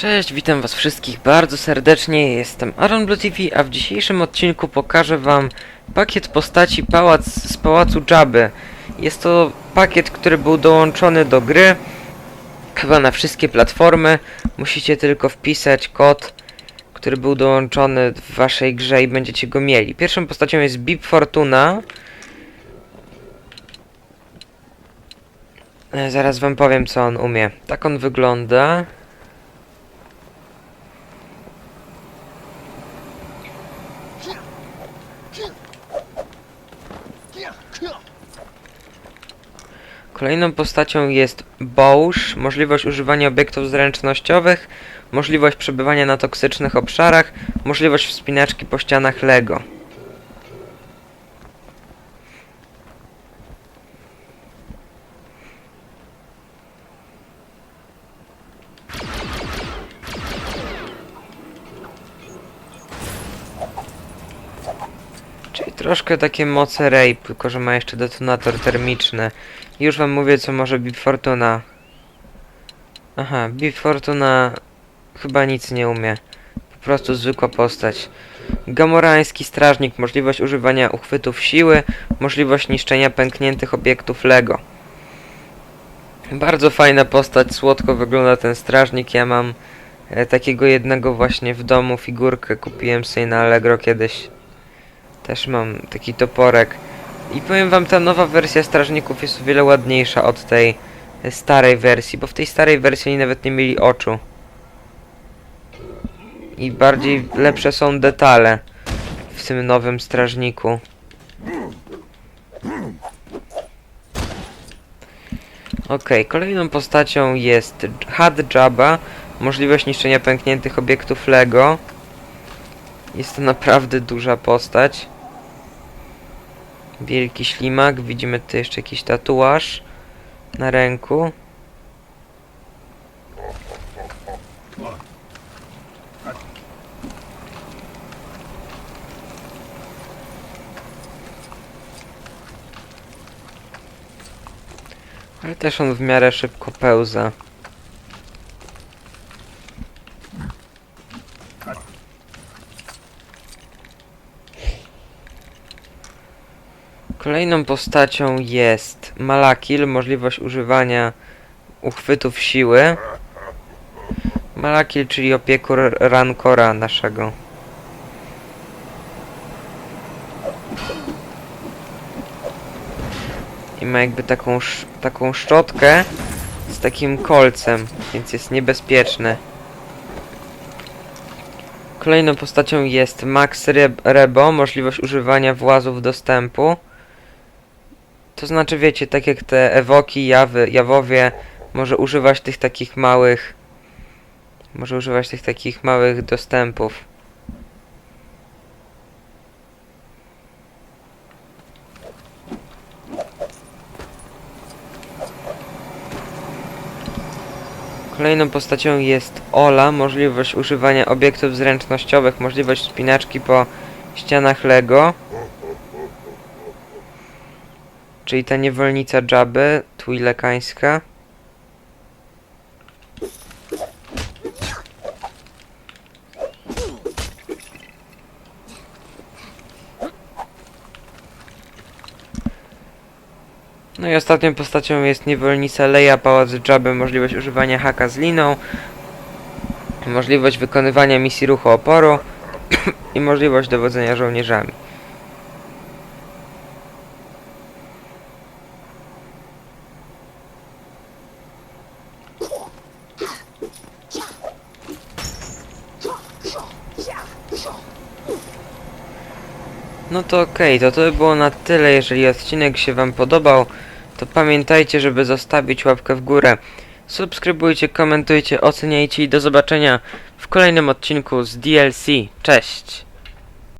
Cześć, witam was wszystkich bardzo serdecznie, jestem Aaron Blue TV, a w dzisiejszym odcinku pokażę wam pakiet postaci pałac z pałacu Jabby. Jest to pakiet, który był dołączony do gry, chyba na wszystkie platformy. Musicie tylko wpisać kod, który był dołączony w waszej grze i będziecie go mieli. Pierwszą postacią jest Bib Fortuna. E, Zaraz wam powiem co on umie. Tak on wygląda. Kolejną postacią jest Bouch, możliwość używania obiektów zręcznościowych, możliwość przebywania na toksycznych obszarach, możliwość wspinaczki po ścianach Lego. Troszkę takie moce rape, tylko że ma jeszcze detonator termiczny. Już wam mówię, co może Bib Fortuna. Aha, Bib Fortuna chyba nic nie umie. Po prostu zwykła postać. Gamorański strażnik, możliwość używania uchwytów siły, możliwość niszczenia pękniętych obiektów Lego. Bardzo fajna postać, słodko wygląda ten strażnik. Ja mam e, takiego jednego właśnie w domu, figurkę kupiłem sobie na Allegro kiedyś. Też mam taki toporek. I powiem wam, ta nowa wersja strażników jest o wiele ładniejsza od tej starej wersji, bo w tej starej wersji oni nawet nie mieli oczu. I bardziej lepsze są detale w tym nowym strażniku. Okej, kolejną postacią jest Had Jabba, możliwość niszczenia pękniętych obiektów Lego. Jest to naprawdę duża postać. Wielki ślimak, widzimy tu jeszcze jakiś tatuaż na ręku. Ale też on w miarę szybko pełza. Kolejną postacią jest Malakil, możliwość używania uchwytów siły. Malakil, czyli opiekun Rankora naszego. I ma jakby taką, taką szczotkę z takim kolcem, więc jest niebezpieczny. Kolejną postacią jest Max Reb Rebo, możliwość używania włazów dostępu. To znaczy, wiecie, tak jak te ewoki, jawy, jawowie, może używać tych takich małych. Może używać tych takich małych dostępów. Kolejną postacią jest Ola, możliwość używania obiektów zręcznościowych, możliwość spinaczki po ścianach Lego. Czyli ta niewolnica Jabby, Twilekańska. No i ostatnią postacią jest niewolnica Leia, pałac Jabby, możliwość używania haka z liną, możliwość wykonywania misji ruchu oporu i możliwość dowodzenia żołnierzami. No to okej, to to by było na tyle. Jeżeli odcinek się Wam podobał, to pamiętajcie, żeby zostawić łapkę w górę. Subskrybujcie, komentujcie, oceniajcie i do zobaczenia w kolejnym odcinku z DLC. Cześć!